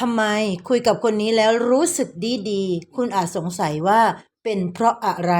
ทำไมคุยกับคนนี้แล้วรู้สึกดีดีคุณอาจสงสัยว่าเป็นเพราะอะไร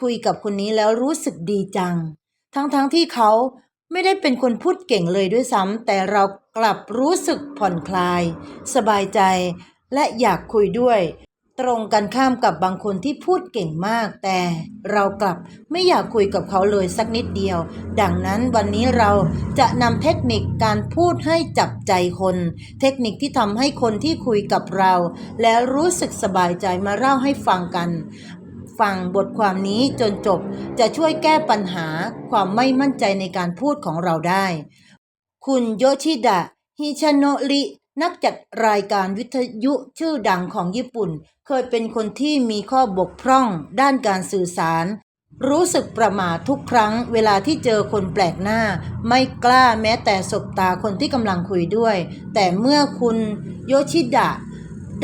คุยกับคนนี้แล้วรู้สึกดีจัง ทั้งๆทที่เขาไม่ได้เป็นคนพูดเก่งเลยด้วยซ้ำแต่เรากลับรู้สึกผ่อนคลาย สบายใจ และอยากคุยด้วย ตรงกันข้ามกับบางคนที่พูดเก่งมาก แต่เรากลับไม่อยากคุยกับเขาเลยสักนิดเดียว ดังนั้นวันนี้เราจะนำเทคนิคการพูดให้จับใจคน เทคนิคที่ทำให้คนที่คุยกับเรา แล้วรู้สึกสบายใจมาเล่าให้ฟังกันฟังบทความนี้จนจบจะช่วยแก้ปัญหาความไม่มั่นใจในการพูดของเราได้ คุณโยชิดะฮิชโนริ นักจัดรายการวิทยุชื่อดังของญี่ปุ่น เคยเป็นคนที่มีข้อบกพร่องด้านการสื่อสาร รู้สึกประมาททุกครั้งเวลาที่เจอคนแปลกหน้า ไม่กล้าแม้แต่สบตาคนที่กำลังคุยด้วย แต่เมื่อคุณโยชิดะ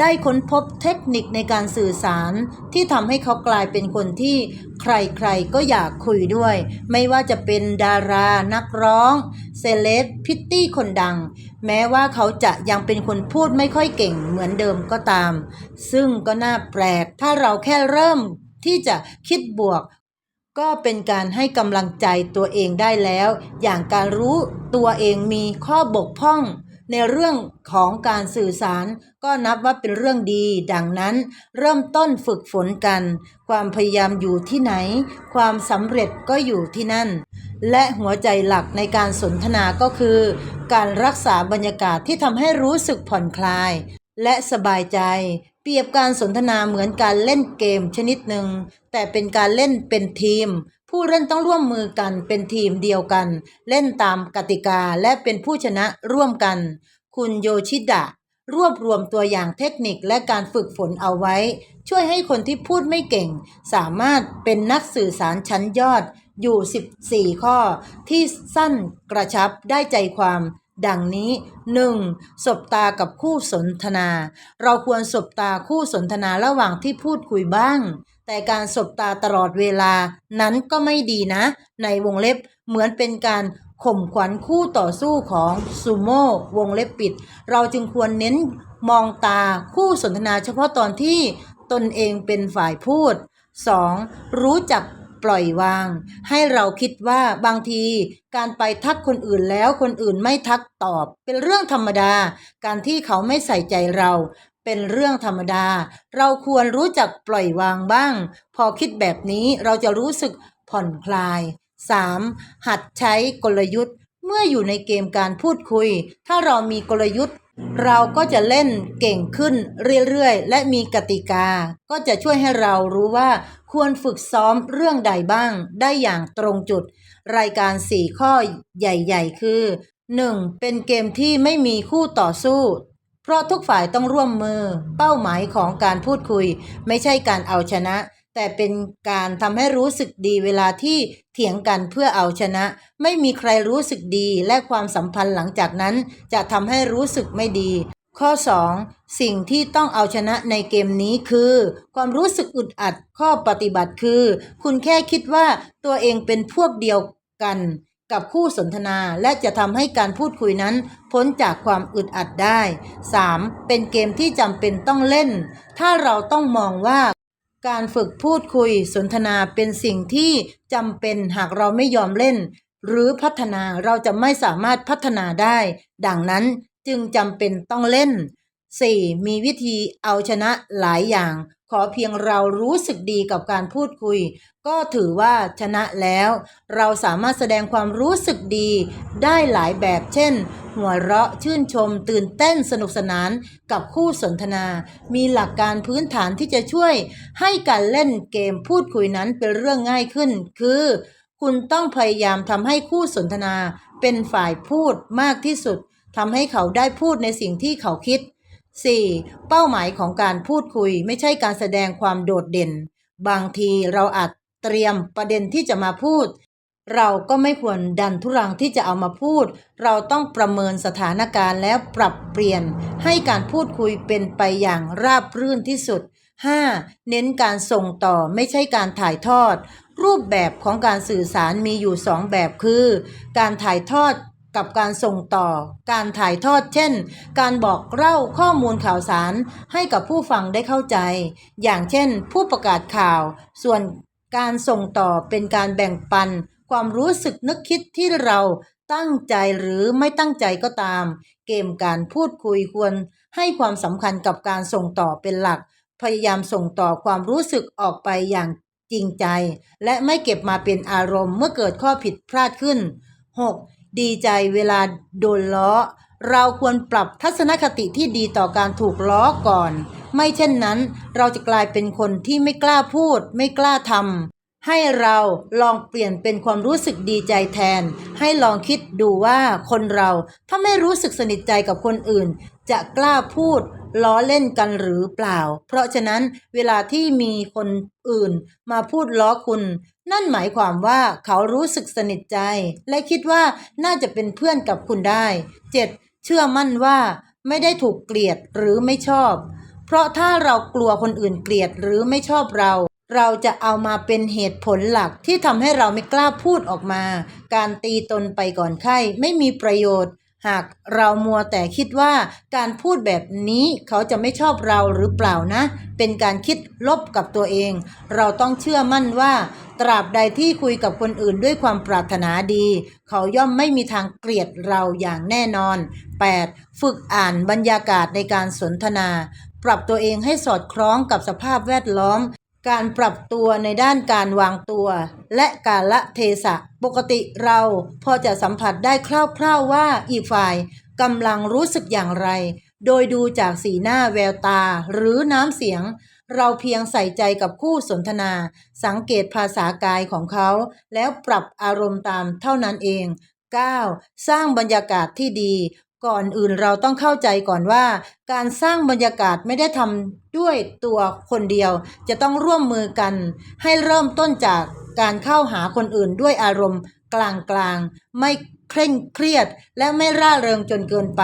ได้ค้นพบเทคนิคในการสื่อสารที่ทำให้เขากลายเป็นคนที่ใครๆก็อยากคุยด้วย ไม่ว่าจะเป็นดารานักร้องเซเลบพิตตี้คนดัง แม้ว่าเขาจะยังเป็นคนพูดไม่ค่อยเก่งเหมือนเดิมก็ตาม ซึ่งก็น่าแปลก ถ้าเราแค่เริ่มที่จะคิดบวก ก็เป็นการให้กำลังใจตัวเองได้แล้ว อย่างการรู้ตัวเองมีข้อบกพร่อง ในเรื่องของการสื่อสารก็นับว่าเป็นเรื่องดี ดังนั้นเริ่มต้นฝึกฝนกัน ความพยายามอยู่ที่ไหน ความสำเร็จก็อยู่ที่นั่น และหัวใจหลักในการสนทนาก็คือ การรักษาบรรยากาศที่ทำให้รู้สึกผ่อนคลาย และสบายใจ เปรียบการสนทนาเหมือนการเล่นเกมชนิดหนึ่งแต่เป็นการเล่นเป็นทีม ผู้เล่นต้องร่วมมือกันเป็นทีมเดียวกัน เล่นตามกติกาและเป็นผู้ชนะร่วมกัน คุณโยชิดะ รวบรวมตัวอย่างเทคนิคและการฝึกฝนเอาไว้ ช่วยให้คนที่พูดไม่เก่ง สามารถเป็นนักสื่อสารชั้นยอดอยู่ 14 ข้อ ที่สั้นกระชับได้ใจความดังนี้ 1. สบตากับคู่สนทนา เราควรสบตาคู่สนทนาระหว่างที่พูดคุยบ้าง แต่การสบตาตลอดเวลานั้นก็ไม่ดีนะ ในวงเล็บเหมือนเป็นการข่มขวัญคู่ต่อสู้ของซูโม่วงเล็บปิด เราจึงควรเน้นมองตาคู่สนทนาเฉพาะตอนที่ตนเองเป็นฝ่ายพูด 2. รู้จักปล่อยวาง ให้เราคิดว่าบางที การไปทักคนอื่นแล้วคนอื่นไม่ทักตอบ เป็นเรื่องธรรมดา การที่เขาไม่ใส่ใจเรา เป็นเรื่องธรรมดา เราควรรู้จักปล่อยวางบ้าง พอคิดแบบนี้เราจะรู้สึกผ่อนคลาย 3. หัดใช้กลยุทธ์ เมื่ออยู่ในเกมการพูดคุย ถ้าเรามีกลยุทธ์ เราก็จะเล่นเก่งขึ้นเรื่อยๆ และมีกติกา ก็จะช่วยให้เรารู้ว่าควรฝึกซ้อมเรื่องใดบ้าง ได้อย่างตรงจุด รายการ 4 ข้อใหญ่ ๆ คือ 1. เป็นเกมที่ไม่มีคู่ต่อสู้ ราะทุกฝ่ายต้องร่วมมือ เป้าหมายของการพูดคุย ไม่ใช่การเอาชนะ แต่เป็นการทำให้รู้สึกดีเวลาที่เถียงกันเพื่อเอาชนะ ไม่มีใครรู้สึกดีและความสัมพันธ์หลังจากนั้น จะทำให้รู้สึกไม่ดี ข้อ 2. สิ่งที่ต้องเอาชนะในเกมนี้คือ ความรู้สึกอึดอัดข้อปฏิบัติคือ คุณแค่คิดว่าตัวเองเป็นพวกเดียวกัน กับคู่สนทนาและจะทำให้การพูดคุยนั้นพ้นจากความอึดอัดได้ 3. เป็นเกมที่จำเป็นต้องเล่น ถ้าเราต้องมองว่า การฝึกพูดคุยสนทนาเป็นสิ่งที่จำเป็นหากเราไม่ยอมเล่น หรือพัฒนาเราจะไม่สามารถพัฒนาได้ ดังนั้นจึงจำเป็นต้องเล่น 4. มีวิธีเอาชนะหลายอย่าง ขอเพียงเรารู้สึกดีกับการพูดคุย ก็ถือว่าชนะแล้ว เราสามารถแสดงความรู้สึกดีได้หลายแบบ เช่น หัวเราะชื่นชม ตื่นเต้นสนุกสนานกับคู่สนทนา มีหลักการพื้นฐานที่จะช่วย ให้การเล่นเกมพูดคุยนั้นเป็นเรื่องง่ายขึ้น คือ คุณต้องพยายามทำให้คู่สนทนาเป็นฝ่ายพูดมากที่สุดทำให้เขาได้พูดในสิ่งที่เขาคิด 4. เป้าหมายของการพูดคุยไม่ใช่การแสดงความโดดเด่น บางทีเราอาจเตรียมประเด็นที่จะมาพูด เราก็ไม่ควรดันทุรังที่จะเอามาพูด เราต้องประเมินสถานการณ์แล้วปรับเปลี่ยน ให้การพูดคุยเป็นไปอย่างราบรื่นที่สุด 5. เน้นการส่งต่อไม่ใช่การถ่ายทอด รูปแบบของการสื่อสารมีอยู่2แบบคือ การถ่ายทอด กับการส่งต่อ การถ่ายทอดเช่น การบอกเล่าข้อมูลข่าวสารให้กับผู้ฟังได้เข้าใจ อย่างเช่น ผู้ประกาศข่าว ส่วนการส่งต่อเป็นการแบ่งปัน ความรู้สึกนึกคิดที่เราตั้งใจหรือไม่ตั้งใจก็ตาม เกมการพูดคุยควรให้ความสำคัญกับการส่งต่อเป็นหลัก พยายามส่งต่อความรู้สึกออกไปอย่างจริงใจ และไม่เก็บมาเป็นอารมณ์เมื่อเกิดข้อผิดพลาดขึ้น 6. ดีใจเวลาโดนล้อ เราควรปรับทัศนคติที่ดีต่อการถูกล้อก่อน ไม่เช่นนั้น เราจะกลายเป็นคนที่ไม่กล้าพูด ไม่กล้าทำให้เราลองเปลี่ยนเป็นความรู้สึกดีใจแทน ให้ลองคิดดูว่าคนเราถ้าไม่รู้สึกสนิทใจกับคนอื่น จะกล้าพูดล้อเล่นกันหรือเปล่า เพราะฉะนั้นเวลาที่มีคนอื่นมาพูดล้อคุณ นั่นหมายความว่าเขารู้สึกสนิทใจ และคิดว่าน่าจะเป็นเพื่อนกับคุณได้ 7. เชื่อมั่นว่าไม่ได้ถูกเกลียดหรือไม่ชอบ เพราะถ้าเรากลัวคนอื่นเกลียดหรือไม่ชอบเรา เราจะเอามาเป็นเหตุผลหลักที่ทำให้เราไม่กล้าพูดออกมา การตีตนไปก่อนไข้ไม่มีประโยชน์ หากเรามัวแต่คิดว่าการพูดแบบนี้เขาจะไม่ชอบเราหรือเปล่านะ เป็นการคิดลบกับตัวเอง เราต้องเชื่อมั่นว่า ตราบใดที่คุยกับคนอื่นด้วยความปรารถนาดี เขาย่อมไม่มีทางเกลียดเราอย่างแน่นอน 8. ฝึกอ่านบรรยากาศในการสนทนา ปรับตัวเองให้สอดคล้องกับสภาพแวดล้อม การปรับตัวในด้านการวางตัว และกาละเทศะ ปกติเราพอจะสัมผัสได้คร่าวๆว่าอีกฝ่ายกำลังรู้สึกอย่างไร โดยดูจากสีหน้าแววตาหรือน้ำเสียง เราเพียงใส่ใจกับคู่สนทนา สังเกตภาษากายของเขา แล้วปรับอารมณ์ตามเท่านั้นเอง 9. สร้างบรรยากาศที่ดี ก่อนอื่นเราต้องเข้าใจก่อนว่า การสร้างบรรยากาศไม่ได้ทำด้วยตัวคนเดียว จะต้องร่วมมือกัน ให้เริ่มต้นจากการเข้าหาคนอื่นด้วยอารมณ์กลางๆ ไม่เคร่งเครียดและไม่ร่าเริงจนเกินไป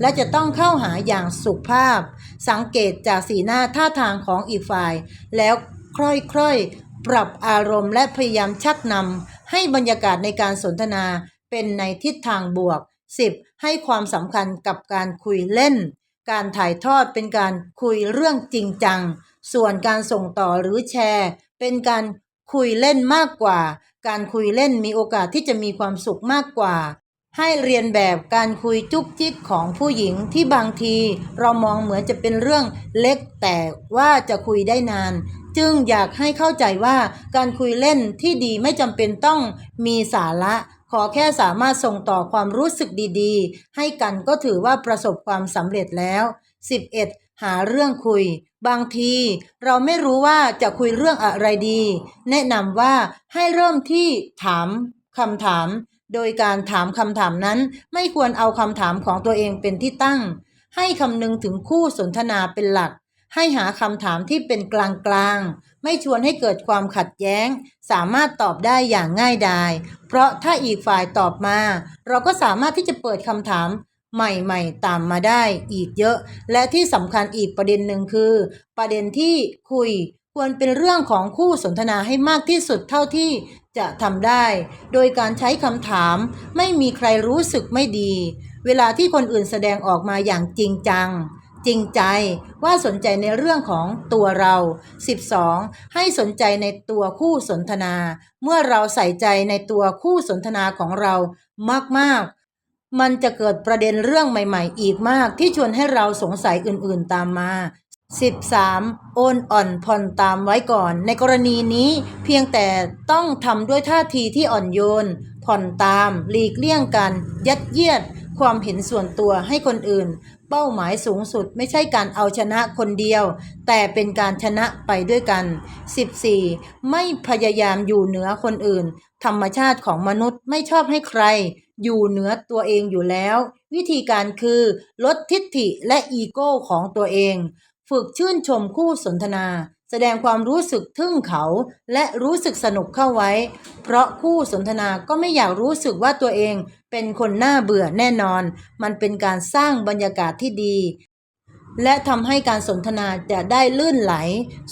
และจะต้องเข้าหาอย่างสุภาพ สังเกตจากสีหน้าท่าทางของอีกฝ่าย แล้วค่อยๆ ปรับอารมณ์และพยายามชักนำให้บรรยากาศในการสนทนาเป็นในทิศทางบวก 10. ให้ความสำคัญกับการคุยเล่น การถ่ายทอดเป็นการคุยเรื่องจริงจัง ส่วนการส่งต่อหรือแชร์ เป็นการคุยเล่นมากกว่า การคุยเล่นมีโอกาสที่จะมีความสุขมากกว่า ให้เรียนแบบการคุยจุกจิกของผู้หญิงที่บางทีเรามองเหมือนจะเป็นเรื่องเล็กแต่ว่าจะคุยได้นาน จึงอยากให้เข้าใจว่าการคุยเล่นที่ดีไม่จำเป็นต้องมีสาระ ขอแค่สามารถส่งต่อความรู้สึกดีๆ ให้กันก็ถือว่าประสบความสำเร็จแล้ว 11. หาเรื่องคุย บางที เราไม่รู้ว่าจะคุยเรื่องอะไรดี แนะนำว่าให้เริ่มที่ถามคำถาม โดยการถามคำถามนั้นไม่ควรเอาคำถามของตัวเองเป็นที่ตั้ง ให้คำนึงถึงคู่สนทนาเป็นหลัก ให้หาคำถามที่เป็นกลางๆ ไม่ชวนให้เกิดความขัดแย้ง สามารถตอบได้อย่างง่ายดาย เพราะถ้าอีกฝ่ายตอบมา เราก็สามารถที่จะเปิดคำถามใหม่ๆ ตามมาได้อีกเยอะ และที่สำคัญอีกประเด็นหนึ่งคือ ประเด็นที่คุยควรเป็นเรื่องของคู่สนทนาให้มากที่สุดเท่าที่จะทำได้ โดยการใช้คำถาม ไม่มีใครรู้สึกไม่ดี เวลาที่คนอื่นแสดงออกมาอย่างจริงจัง จริงใจว่าสนใจในเรื่องของตัวเรา 12. ให้สนใจในตัวคู่สนทนา เมื่อเราใส่ใจในตัวคู่สนทนาของเรามากๆมันจะเกิดประเด็นเรื่องใหม่ ๆ อีกมากที่ชวนให้เราสงสัยอื่นๆตามมา 13. โอนอ่อนผ่อนตามไว้ก่อน ในกรณีนี้เพียงแต่ต้องทำด้วยท่าทีที่อ่อนโยน ผ่อนตาม หลีกเลี่ยงกัน ยัดเยียด ความเห็นส่วนตัวให้คนอื่น เป้าหมายสูงสุดไม่ใช่การเอาชนะคนเดียว แต่เป็นการชนะไปด้วยกัน 14. ไม่พยายามอยู่เหนือคนอื่น ธรรมชาติของมนุษย์ไม่ชอบให้ใคร อยู่เหนือตัวเองอยู่แล้ว วิธีการคือ ลดทิฐิและอีโก้ของตัวเอง ฝึกชื่นชมคู่สนทนา แสดงความรู้สึกทึ่งเขาและรู้สึกสนุกเข้าไว้ เพราะคู่สนทนาก็ไม่อยากรู้สึกว่าตัวเองเป็นคนน่าเบื่อแน่นอน มันเป็นการสร้างบรรยากาศที่ดี และทำให้การสนทนาจะได้ลื่นไหล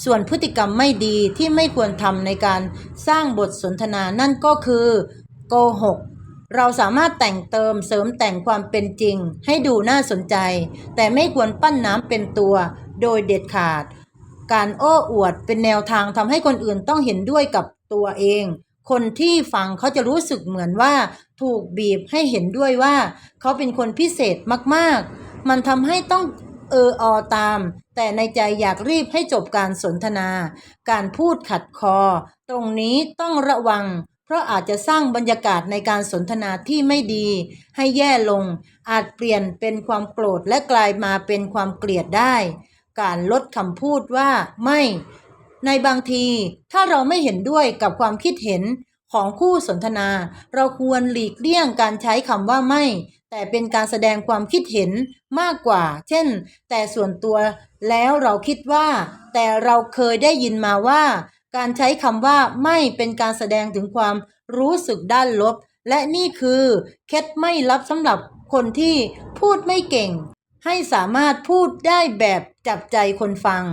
ส่วนพฤติกรรมไม่ดีที่ไม่ควรทำในการสร้างบทสนทนานั่นก็คือโกหกเราสามารถแต่งเติมเสริมแต่งความเป็นจริง ให้ดูน่าสนใจ แต่ไม่ควรปั้นน้ำเป็นตัว โดยเด็ดขาด การโอ้อวดเป็นแนวทางทำให้คนอื่นต้องเห็นด้วยกับตัวเอง คนที่ฟังเขาจะรู้สึกเหมือนว่า ถูกบีบให้เห็นด้วยว่า เขาเป็นคนพิเศษมากๆ มันทำให้ต้องเอออตาม แต่ในใจอยากรีบให้จบการสนทนา การพูดขัดคอ ตรงนี้ต้องระวัง เพราะอาจจะสร้างบรรยากาศในการสนทนาที่ไม่ดี ให้แย่ลง อาจเปลี่ยนเป็นความโกรธและกลายมาเป็นความเกลียดได้ การลดคำพูดว่าไม่ ในบางทีถ้าเราไม่เห็นด้วยกับความคิดเห็นของคู่สนทนา เราควรหลีกเลี่ยงการใช้คำว่าไม่ แต่เป็นการแสดงความคิดเห็นมากกว่า เช่น แต่ส่วนตัวแล้วเราคิดว่า แต่เราเคยได้ยินมาว่า การใช้คำว่าไม่เป็นการแสดงถึงความรู้สึกด้านลบ และนี่คือ เคล็ดไม่ลับสำหรับคนที่พูดไม่เก่ง ให้สามารถพูดได้แบบจับใจคนฟัง